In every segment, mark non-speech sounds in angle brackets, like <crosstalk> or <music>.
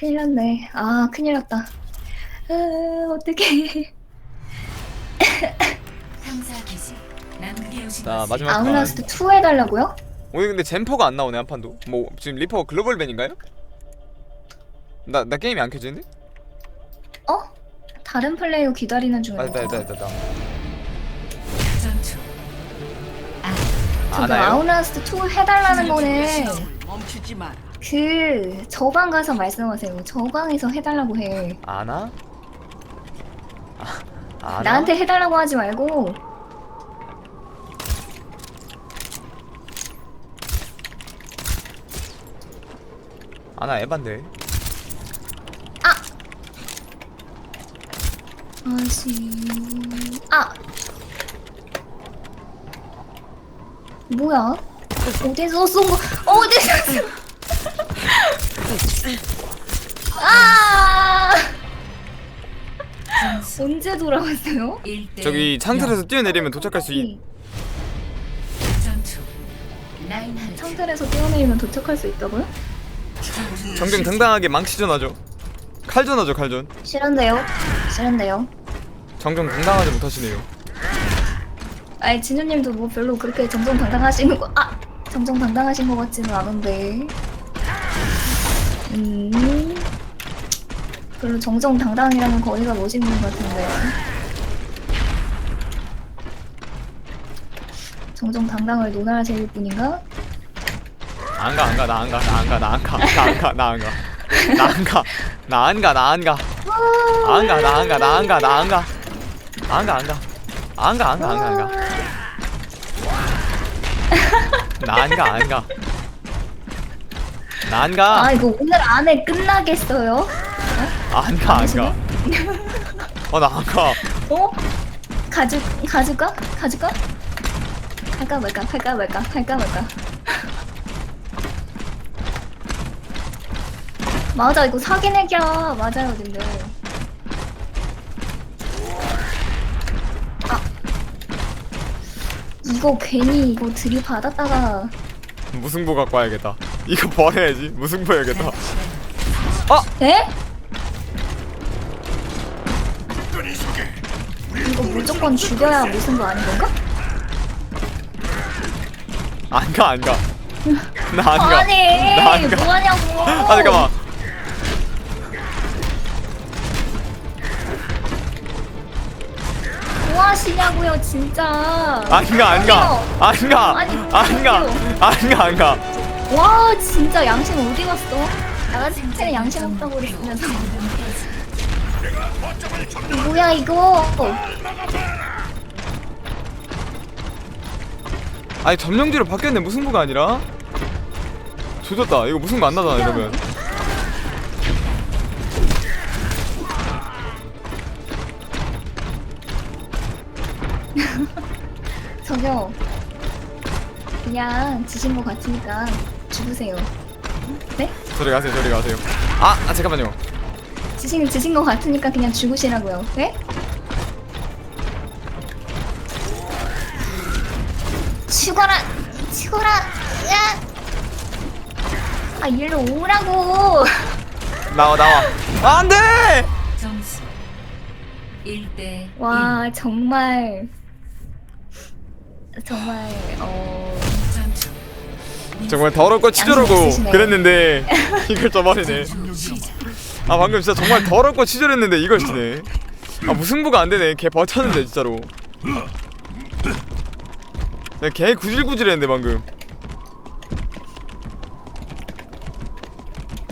큰일 났네. 아, 큰일 났다. 아, 어떡해. 탐사 기지 남극에 오신 자, 것을 마지막 판. 아웃라스트 2 해달라고요? 오늘 근데 젠퍼가 안 나오네 한 판도. 뭐 지금 리퍼 글로벌 밴인가요? 나 나 게임이 안 켜지는데? 어? 다른 플레이어 기다리는 아 중이네. 됐다 됐다 됐다. 전투 저기 아나요? 아웃라스트 2 해달라는 거는 멈추지 마라. 그 저방 가서 말씀하세요. 저방에서 해달라고 해. 아나? 아, 아나? 나한테 해달라고 하지 말고 아나 에반데. 아시 아 뭐야 어디서 쏜 거? 어디서 쏜? 아 언제 돌아왔어요? 1대 저기 창틀에서 뛰어내리면 도착할 수 있. 창틀에서 뛰어내리면 도착할 수 있다고요? 정정당당하게 망치전하죠. 칼전하죠 칼전. 싫은데요? 싫은데요? 정정당당하지 못하시네요. 아니 진우님도 뭐 별로 그렇게 정정당당하신 거 아! 정정당당하신 것 같지는 않은데 음 별로 정정당당이라는 거리가 멋있는 것 같은데 정정당당을 논하실 뿐인가? 안 가 안 가 나 안 가 나 안 가 나 안 가 나 안 가 나 안 가 나 안 가 나 안 가 나 안 가 안 가 나 안 가 나 안 가 나 안 가 안 가 안 가 안 가 안 가 안 가 안 가 나 안 가 안 가 나안 가? 아 이거 오늘 안에 끝나겠어요? 안가 안 가. 어나 안 가. 어? 가져 가져가? 가져가? 할까 말까 할까 말까 할까 말까. 맞아 이거 사기내기야 맞아요 근데 아. 이거 괜히 이거 들이받았다가 무승부 갖고 와야겠다 이거 버려야지? 무승부 해야겠다 에? 이거 무조건 죽여야 거 아닌 건가? 안 가 안 가. <laughs> 나 안 가. 아니 나 안 가. 뭐하냐고. 아 잠깐만. 뭐 하시냐고요 진짜. 안 가 안 가. 안 가. 아니, 안 가. 안 가 안 가 와 진짜 양심 어디 갔어? 나같이 쟤는 양심 없다고 그랬으면서. 뭐야 이거? 아니 점령지로 바뀌었네. 무승부가 아니라? 조졌다. 이거 무승부 안 나잖아 이러면. <laughs> 저기요. 그냥 지신 것 같으니까 죽으세요. 네? 저리 가세요 저리 가세요. 아, 아 잠깐만요. 지신, 지신 것 같으니까 그냥 죽으시라고요. 네? 죽어라 죽어라. 야! 아! 일로 오라고. <laughs> 나와 나와. 아, 안돼! 점수 1대 와 정말. 정말 어 정말 더럽고 치졸하고 양심 그랬는데 이걸 저버리네. 아 방금 진짜 정말 더럽고 치졸했는데 이걸 지네. 아 무승부가 안 되네. 걔 버텼는데 진짜로. 걔 구질구질했는데 방금.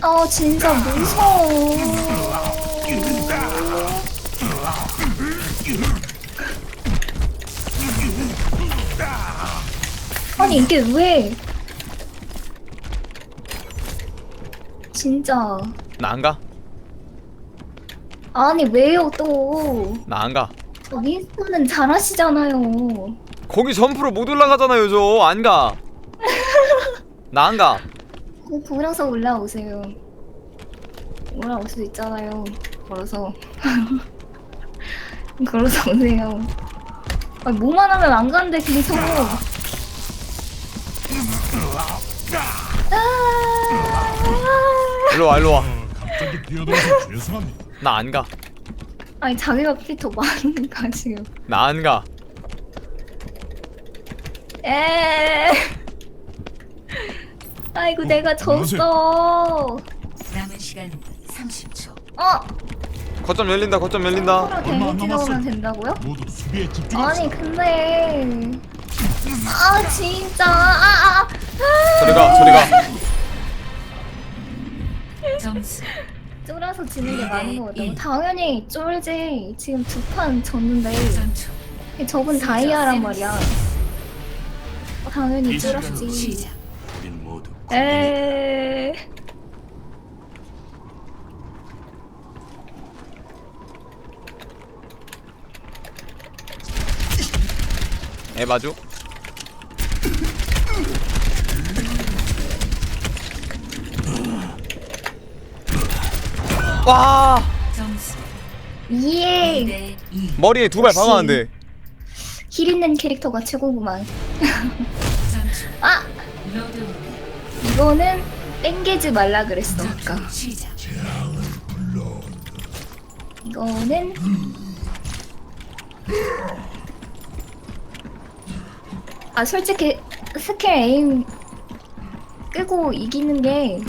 어 진짜 무서워. 아니 이게 왜 진짜. 나 안 가? 아니 왜요 또? 나 안 가. 저 윈스턴은 잘하시잖아요. 거기 점프로 못 올라가잖아요 저. 안 가. <laughs> 나 안 가. 꼭 걸어서 올라오세요. 올라올 수 있잖아요. 걸어서. <laughs> 걸어서 오세요. 아, 뭐만 하면 안 가는데 계속 일로 와 일로 와. 무리하게 뛰어들어서 죄송합니다. 나안 가. 아니 자기가 피더 많으니까 지금. 나안 가. 에. 아이고 내가 졌어. 남은 시간 30초. 어? 거점 열린다. 거점 열린다. 서로 얼마 안 데미지 남았어. 넣으면 된다고요? 모두 수비에 집중합시다. 아니 근데 아 진짜 아, 아, 아. 저리 가. 저리 가. 점수 쫄아서 지는 게 많은 거 같다고 일. 당연히 쫄지 지금 두 판 졌는데 전투. 저분 다이아란 말이야 어, 당연히 쫄았지 시작. 우린 모두 에 에바죠? 와 점수 예 2대 2. 머리에 두발 역시. 박았는데 힐 있는 캐릭터가 최고구만. <laughs> 아 로드 이거는 땡기지 말라 그랬어 아까 전투 시작. 이거는 아 솔직히 스킬 에임 끄고 이기는 게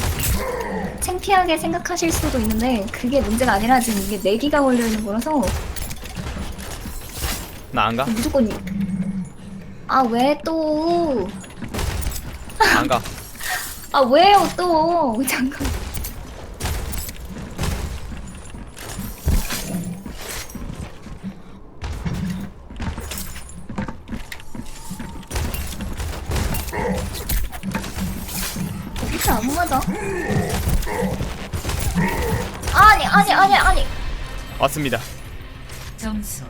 창피하게 생각하실 수도 있는데 그게 문제가 아니라 지금 이게 내기가 걸려 있는 거라서 나 안 가? 무조건 아왜 또? 안 가. 아 왜요 또? <laughs> 잠깐. 맞아? 아니 아니 아니 아니 왔습니다. 점수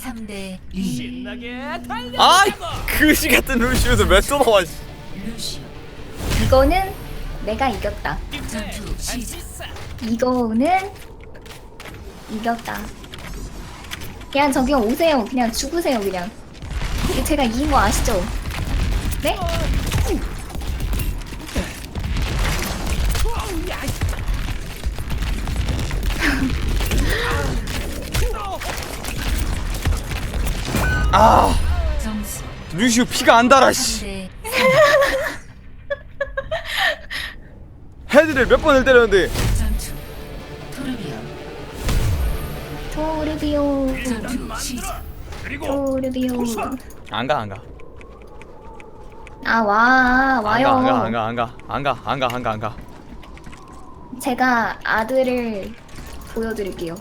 3대 2. 아이 그시 같은 루시우도 몇도 나와. 씨. 루시오. 이거는 내가 이겼다. 전투 시작. 이거는 이겼다. 그냥 저기 오세요. 그냥 죽으세요. 그냥. 이게 제가 이긴 거 아시죠? 네? 아 점수 루시우 피가 안 달아. 씨. 3대 <laughs> 헤드를 몇 번을 때렸는데 전투. 전투 시작. 토르비오. 안 가 안 가. 아, 와. 안 와요. 가 안 가 안 가 안 가 안 가 안 가 안 가 안 가. 제가 아들을 보여드릴게요.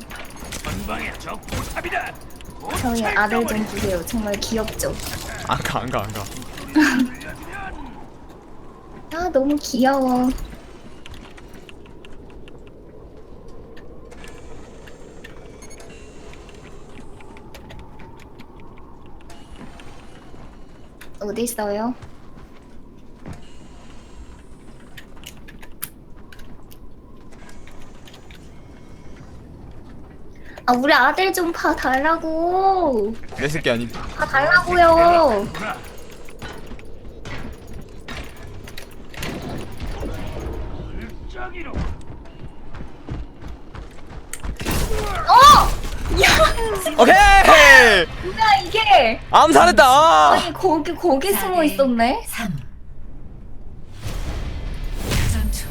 저희 아들 좀 보세요. 정말 귀엽죠? 안 가 안 가 안 <laughs> 가. 아, 너무 귀여워. 어디 있어요? 아, 우리 아들 좀 봐달라고. 내 새끼 아니. 봐달라고요. 어! 오케이. 뭐야 이게? 암살했다. 아니 거기 거기 숨어 있었네. 3. 전투.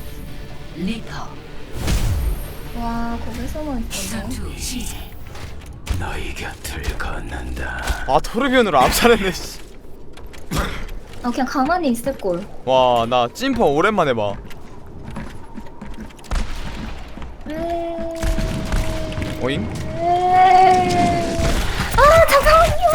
리퍼. 와 거기 숨어 있었네. 전투 시작. 아 토르비온으로 암살했네. 씨. 아 그냥 가만히 있을 걸. 와, 나 찐퍼 오랜만에 봐. 오잉? 아 잠깐만요.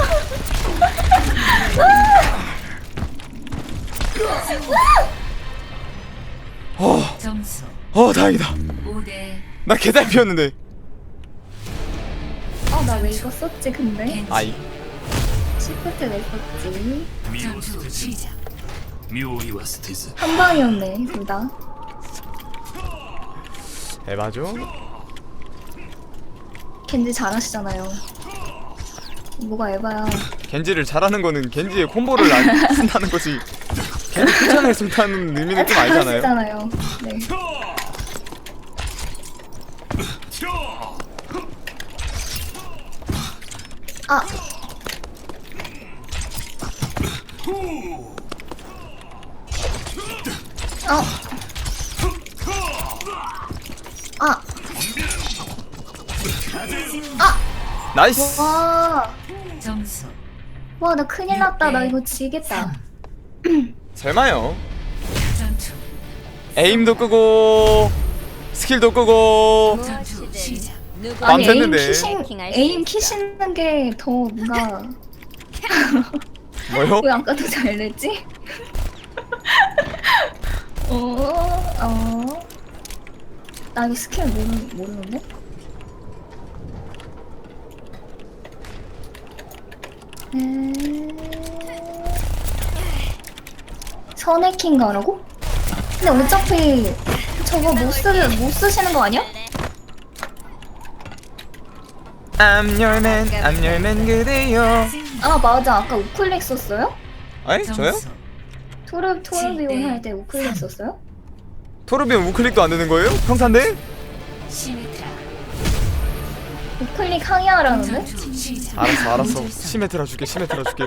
어, 점수 어, 다행이다. 5대 나 개잘 피었는데. 아 나 왜 이거 썼지 근데? 아이, 시프트 왜 썼지? 전투 시작. 한 방이었네 둘 다. 에바죠? 겐지 잘하시잖아요. 뭐가 에바야? 겐지를 잘하는 거는 겐지의 콤보를 안 쓴다는 거지. 겐지 쿠션을 쓴다는 의미는 좀 알잖아요. 잘하시잖아요. 네. 아. 어. 아. 나이스 와. 점수 와, 나 큰일 났다. 나 이거 지겠다. 설마요 전투 에임도 끄고 스킬도 끄고 전투 시작 아니, 에임 밤샜는데. 키신, 에임 키시는 게 더 뭔가. <laughs> 뭐요? 왜 아까도 잘 냈지? 어, 어. 나 이거 스킬 모르, 모르는데? 음... 선해킹 가라고? 근데 어차피 저거 못, 쓰, 못 쓰시는 거 아니야? I'm your man I'm your man 그대요 아 맞아 아까 우클릭 썼어요? 아니 저요? 토르, 토르비온 할 때 우클릭 썼어요? 토르비온 우클릭도 안 되는 거예요? 시메트라 우클릭 항의하라는데? 알았어 알았어 시메트라 줄게 시메트라 줄게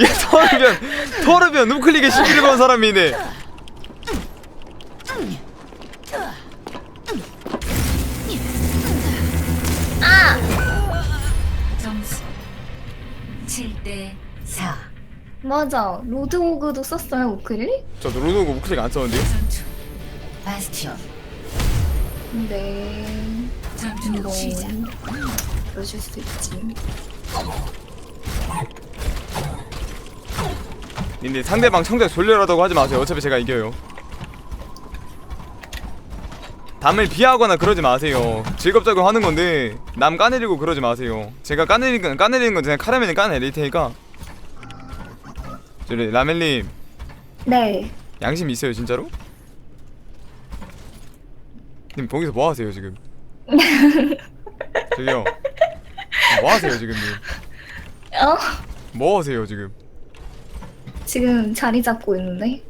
얘 토르비온 토르비온 우클릭에 시비를 건 사람이네 맞아. 로드호그도 썼어요 우클릭? 저 로드오그 우클릭 안 썼는데요? 바스티온 네 전투 이거 시작. 그러실 수 있지? 근데 상대방 청자 졸려라다고 하지 마세요. 어차피 제가 이겨요. 남을 비하거나 그러지 마세요. 즐겁자고 하는 건데 남 까내리고 그러지 마세요. 제가 까내리는 까내리는 건 그냥 카라멜이 까내릴 테니까 저기 라멜님 네 양심 있어요 진짜로? 님 거기서 뭐 하세요 지금? 저기요 뭐 하세요 지금 님? 어? 뭐 하세요 지금? 지금 자리 잡고 있는데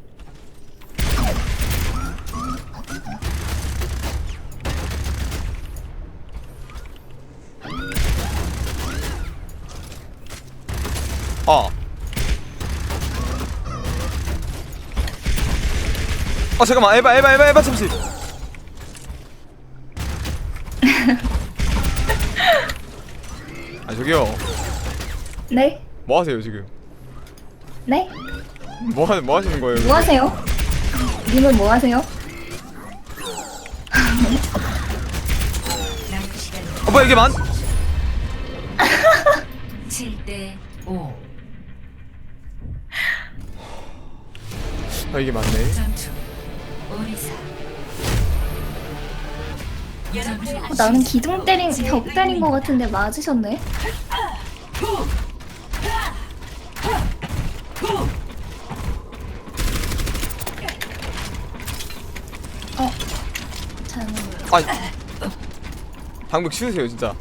아 잠깐만 에바 에바 에바 에바 잠시. <laughs> 아 저기요 네? 뭐 하세요 지금? 네? 뭐, 하, 뭐 하시는 거예요? 뭐 하세요? 님은 뭐 하세요? <laughs> 아 뭐야 이게 만? 7대 5 아 이게 맞네. 전투 어, 나는 기둥 때린 벽 때린 거 같은데 맞으셨네? 어 잘못 아 방벽 치우세요 진짜.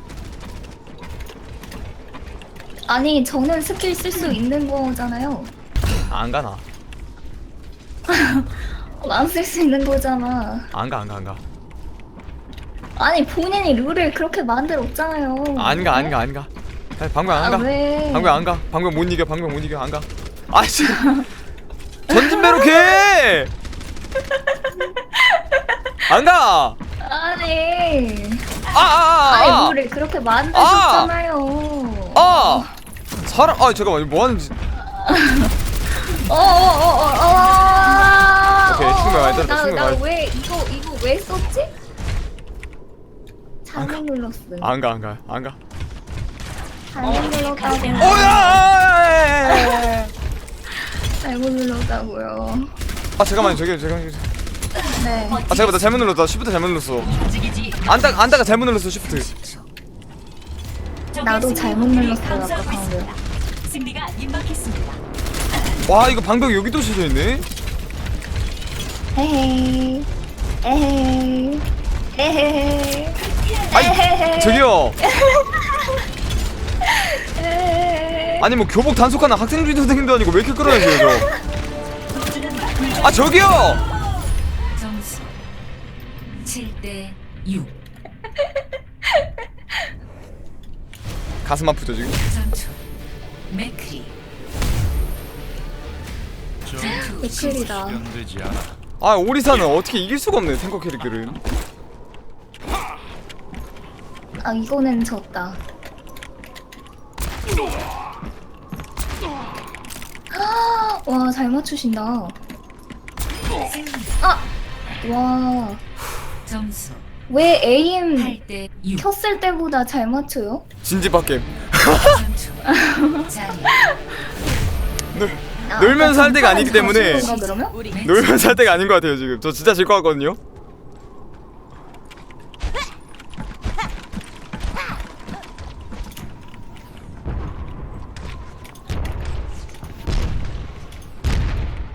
아니 저는 스킬 쓸 수 있는 거잖아요 아, 안 가나? <laughs> 안 쓸 수 있는 거잖아 안 가 안 가 안 가. 아니 본인이 룰을 그렇게 만들었잖아요 안 가 안 가 안 가. 아니, 방벽 안 아, 가. 왜? 방벽 안 가. 방벽 못 이겨 방벽 못 이겨 안 가. 아씨 <laughs> 전진 배로게. <laughs> 안 가. 아니 아, 아, 아니 아, 룰을 그렇게 만드셨잖아요 아, 아, 사람, 아, 잠깐만, 이거 뭐 하는지. 어어어어 어 <laughs> 친구야, 많이- 나왜 이거 이거 왜 썼지? 잘못 눌렀어 안 가, 안 가, 안 가. 잘못 눌렀다고 오야! 잘못 눌렀다고요 아, 잠깐만, 저기, 저기. 네 아, 잠깐만, 나 잘못 눌렀다. 쉬프트 잘못 눌렀어. 안다, 안다가 잘못 눌렀어, 쉬프트. 나도 잘못 눌렀어요 아까 방금 승리가 임박했습니다 와, 이거 방벽 여기도 씌져 있네. 에헤이 에헤이 에헤이 아니 저기요 아니 뭐 교복 단속하는 학생 선생님도 아니고 왜 이렇게 끌어내세요 저? 아 저기요 7대 6 가슴 아프죠 지금? 전투 매크리 전투 시작. 미클이다. 아 오리사는 어떻게 이길 수가 없네 탱커 캐릭터를 아 이거는 졌다. 와 잘 맞추신다. 아, 와. 점수 왜 에임 8대 6 켰을 때보다 잘 맞춰요? 전투 자리 아, 놀면서 할 때가 아니기 때문에. <laughs> 놀면서 할 때가 아닌 것 같아요 지금. 저 진짜 질 것 같거든요.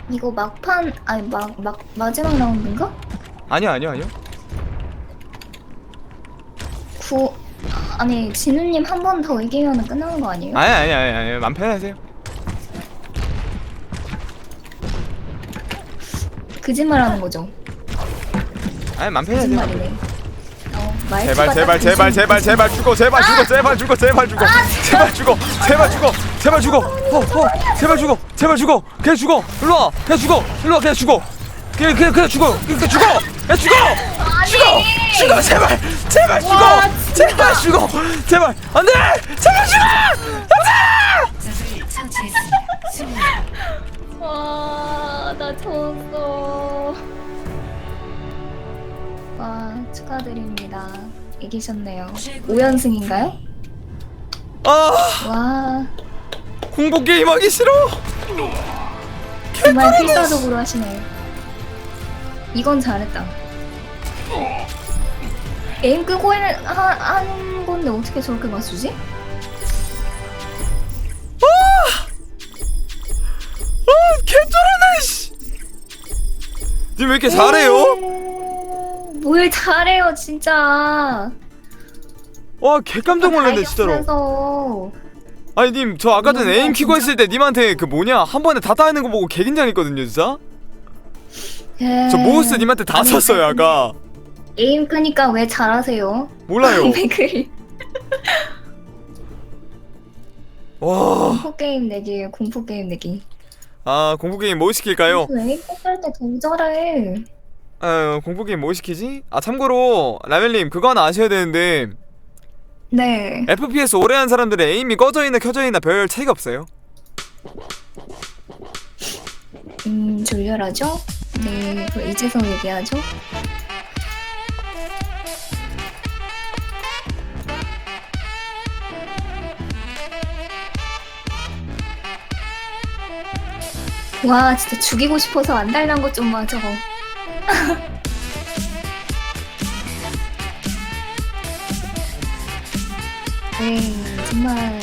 이거 막판 아니 막 막 마지막 라운드인가? 아니요 아니요 아니요. 구 아니 진우님 한 번 더 이기면 끝나는 거 아니에요? 아니 아니 아니 아니. 맘 편하세요 거짓말하는 거죠? 아니 맘 편하세요. 거짓말이네. 어, 제발 딱 제발 제발. 제발 제발 죽어 제발 죽어 제발 죽어 제발 죽어. 제발 죽어 제발 죽어 제발 죽어. 어어. 제발 죽어 제발 죽어. 그냥 죽어. 일로 와. 그냥 죽어. 일로 와 그냥 죽어. 그냥 그냥 그냥 죽어. 그냥 죽어. 그냥 죽어. 죽어. 죽어 제발. 제발 죽어. 와, 제발 죽어. 제발. 안돼! 제발 죽어! 승리. 와, 나 졌어. 축하드립니다. 이기셨네요. 5연승인가요? 아 와, 공복 게임 하기 싫어 정말 필사적으로 하시네요. 이건 잘했다. 에임 끄고 해- 하, 한 건데 어떻게 저렇게 맞추지? 아 개쩔어네 씨. 님 왜 이렇게 잘해요? 음, 뭘 잘해요, 진짜. 와 개깜짝 놀랐네 진짜로. 아니 님 저 아까 전에 너무 에임 키고 진짜? 했을 때 님한테 그 뭐냐 한 번에 다 따는 거 보고 개긴장했거든요 진짜 저 모우스 님한테 다 네. 아니, 쐈어요 아까 에임 끄니까 왜 잘하세요? 몰라요 <laughs> 와 공포 게임 내기 공포 게임 내기. 아 공포게임 뭐 시킬까요? 에임 껐을 때더 잘해. 아 공포게임 뭐 시키지? 아 참고로 라멜님 그거 하나 아셔야 되는데 네. FPS 오래 한 사람들의 에임이 꺼져 있나 켜져 있나 별 차이가 없어요 음 졸렬하죠? 네. 그럼 이제서 얘기하죠. 와 진짜 죽이고 싶어서 안 달란 것좀 봐 저거. 네 정말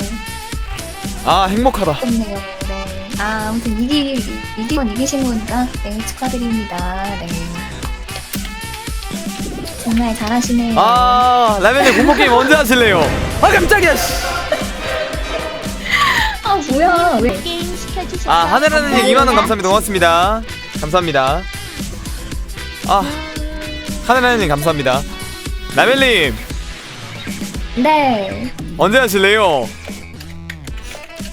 아 행복하다 좋네요. 네. 아, 아무튼 이기 이기건 이기신 거니까 네 축하드립니다. 네. 정말 잘하시네요. 아 라멜님 공포 게임 언제 하실래요? 아 깜짝이야 씨. <laughs> 아, 뭐야? 왜? 게임 시켜주셔서 아 하늘하늘님 2만 원 감사합니다 고맙습니다 감사합니다 아 하늘하늘님 감사합니다 라멜님 네. 언제 하실래요?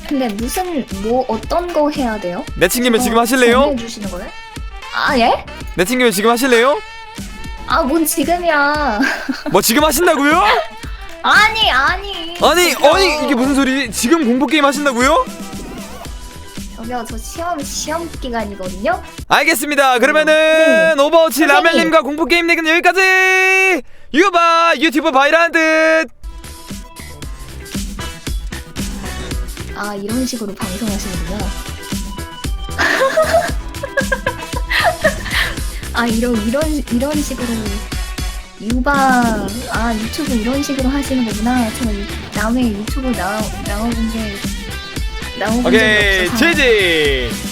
근데 무슨 뭐 어떤 거 해야 돼요? 내 친김에 지금 어, 하실래요? 정해 주시는 거예요? 아 예? 내 친김에 지금 하실래요? 아, 뭔 지금이야? <laughs> 뭐 지금 하신다고요? 아니, 아니. 아니. 아니 이게 무슨 소리 지금 공포 게임 하신다고요? 저기요, 저 시험 시험 기간이거든요. 알겠습니다 그러면은 오버워치 선생님. 라멜님과 공포 게임 얘기는 여기까지 유바 유튜브 바이랄 듯 아, 이런 식으로 방송하시는구나. <laughs> 아, 이런 이런 이런 식으로 유바 아 유튜브 이런 식으로 하시는 거구나. 저 남의 유튜브 나와 나와본 게 적이 오케이. 지지